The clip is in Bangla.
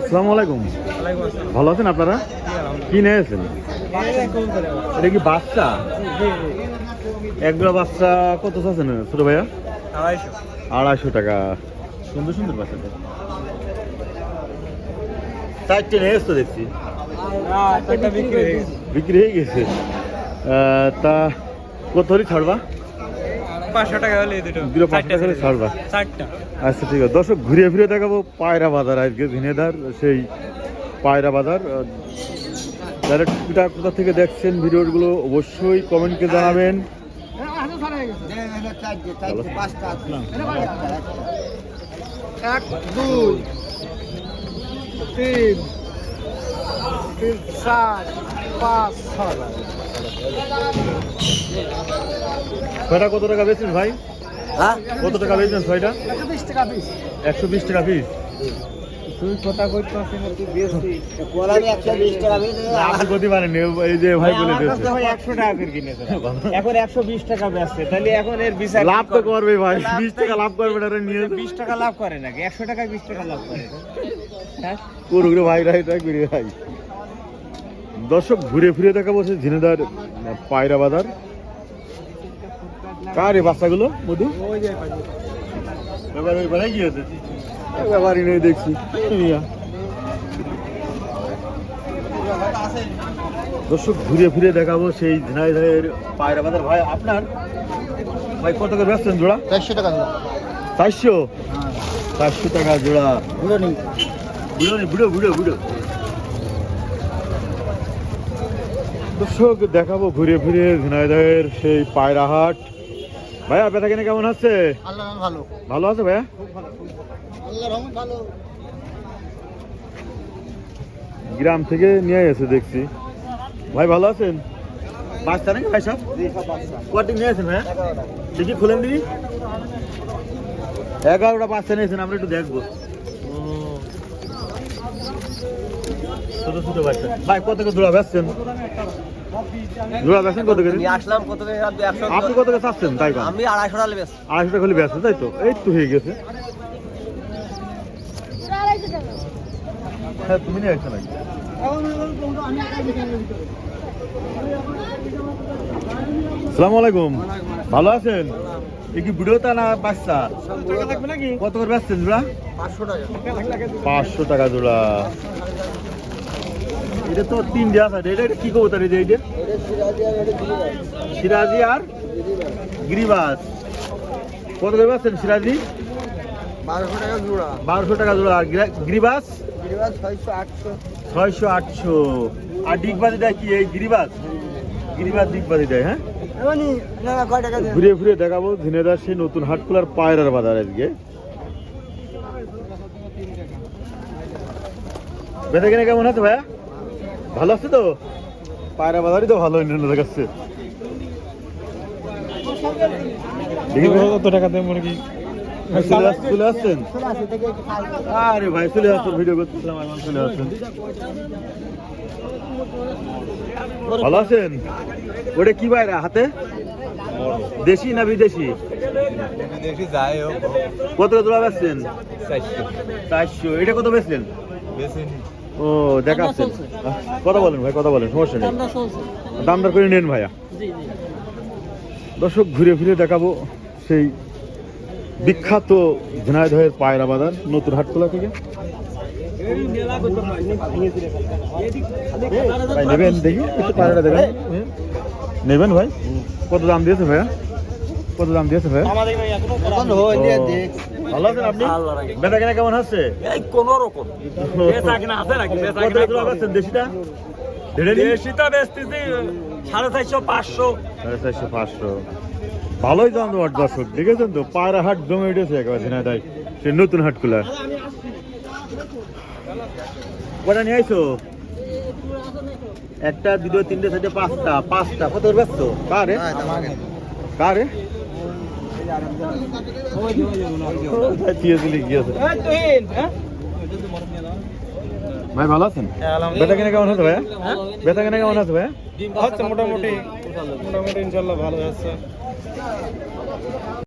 আসসালামু আলাইকুম। ভালো আছেন আপনারা? কি নিয়েছেন এটা কি বাচ্চা? একগুলো বাচ্চা কত আছেন ছোট ভাইয়া? আড়াইশো। আড়াইশো টাকা। সুন্দর সুন্দর বাচ্চাটা। চারটে নিয়ে তো দেখছি। বিক্রি হয়ে গেছে। বিক্রি হয়ে গেছে। তা কত ছাড়বা? পাঁচশো টাকা হলে দুটো। দুটো পাঁচশো টাকা ছাড়বা। চারটা। আচ্ছা ঠিক আছে। দর্শক ঘুরে ফিরে দেখাবো পায়রা বাজার আজকে ঝিনেদার সেই পায়রা বাজার। যারা টুকটা কোথা থেকে দেখছেন ভিডিওগুলো অবশ্যই কমেন্টকে জানাবেন। এক দুই তিন তিন চার। পাঁচ ছয় ছয়টা কত টাকা বেচছেন ভাই? হ্যাঁ? কত টাকা বেচছেন ছয়টা একশো বিশ টাকা পিস একশো বিশ টাকা পিস তুই কথা কইতে পারছিস না তুই বেশি একশো বিশ টাকা আপনি কত পারেন এই যে ভাই বলে দিয়েছে একশো টাকা করে কিনেছে। এখন একশো বিশ টাকা বেচছে তাহলে এখন এর বিচার লাভ তো করবে? ভাই বিশ টাকা লাভ করবে না রে নিয়ে টাকা লাভ করে নাকি? একশো টাকা বিশ টাকা লাভ করে। হ্যাঁ? পুরো ভাই রাই রাই করে ভাই। দর্শক ঘুরে ফিরে দেখা বসে ঝিনেদার পায়রা বাজার। কার এই বাচ্চাগুলো মধু? ব্যাপার ওই বেলায় গিয়েছে ব্যাপারই নেই দেখছি। দর্শক ঘুরে ফিরে দেখাবো সেই ঝিনাইদহের পায়রা বাজার। ভাই আপনার? ভাই কত করে ব্যস্তেন জোড়া? চারশো টাকা চারশো? চারশো টাকা জোড়া। বুড়ো নেই। বুড়ো নি বুড়ো বুড়ো বুড়ো। দর্শক দেখাবো ঘুরে ফিরে ঝিনাইদহের সেই পায়রা হাট। ভাইয়া বেতা কিনে কেমন আছে? ভালো। ভালো আছে ভাইয়া? গ্রাম থেকে নিয়ে এসে দেখছি। ভাই ভালো আছেন? বাচ্চা নাকি ভাই সব? কটি নিয়ে আসেন ভাইয়া? দেখি খুলেন দিদি এগারোটা বাচ্চা নিয়েছেন আমরা একটু দেখব। ছোট ছোট বাচ্চা। ভাই কত করে জোড়া বেচছেন? জোড়া বেচছেন কত করে? আসলাম কত করে? আপনি কত করে চাচ্ছেন? তাই আমি আড়াইশো টাকা বেশ আড়াইশো টাকা বেচছেন তাই তো? এই তো হয়ে গেছে। হ্যাঁ তুমি নিয়ে আসছো নাকি? সালাম আলাইকুম। ভালো আছেন? এ কি বুড়োতা না বাচ্চা? কত করে বেচছেন জোড়া? পাঁচশো টাকা। পাঁচশো টাকা জোড়া। এটা তো তিন দেওয়া আছে। এটা এটা কি কবুতর এই যে? সিরাজি আর গিরিবাস। কত করে বেচছেন সিরাজি? বারোশো টাকা জোড়া। বারোশো টাকা জোড়া। আর গিরিবাস? গিরিবাস ছয়শো আটশো। আর ডিগবাজি দেয় কি এই গিরিবাস? গিরিবাস ডিগবাজি দেয় হ্যাঁ? ঘুরে ঘুরে দেখাবো। ঝিনেদার সেই নতুন হাটকুলার পায়রার বাজার আজকে। বেঁধে কেমন আছে ভাইয়া? ভালো আছে তো? পায়রা বাজারই তো ভালো অন্য দেখাচ্ছে দেখি কত টাকা দেয় চলে আসছেন? আরে ভাই চলে আসছেন ভিডিও করতেছিলাম চলে আসছেন ভালো আছেন? ওটা কি বাইরা হাতে? দেশি না বিদেশি? যাই হোক। কত জোড়া বেচছেন চারশো। চারশো। এটা কত বেচলেন? ও দেখাচ্ছেন কথা বলেন ভাই কথা বলেন সমস্যা নেই। দাম দর করে নেন ভাইয়া। দর্শক ঘুরে ফিরে দেখাবো সেই বিখ্যাত ঝিনাইদহের পায়রা বাজার নতুন হাটখোলা থেকে। ভাই নেবেন দেখি পায়রাটা দেবেন নেবেন ভাই কত দাম দিয়েছে ভাইয়া? কত দাম দিয়েছে ভাইয়া এখন ও, হয়ে দেখ। ভালো আছেন আপনি? বেচা কেনা কেমন হচ্ছে? এই কোন রকম। বেচা কিনা আছে নাকি? বেচা কত কিনা বেচছেন দেশিটা? বেচতেছি সাড়ে চারশো পাঁচশো। সাড়ে চারশো পাঁচশো। ভালোই দাম তোমার দর্শক। দেখেছেন তো? পায়রা হাট জমে উঠেছে একেবারে ঝিনাইদাই সে নতুন হাট খোলা। কটা নিয়ে আইছো? একটা দুটো তিনটে চারটে পাঁচটা। পাঁচটা। কত ব্যস্ত কারে কারে ভাই ভালো আছেন বেটা কিনে কেমন হচ্ছে ভাইয়া বেটা কিনে কেমন আছে ভাইয়া হচ্ছে মোটামুটি মোটামুটি ইনশাল্লাহ ভালো আছে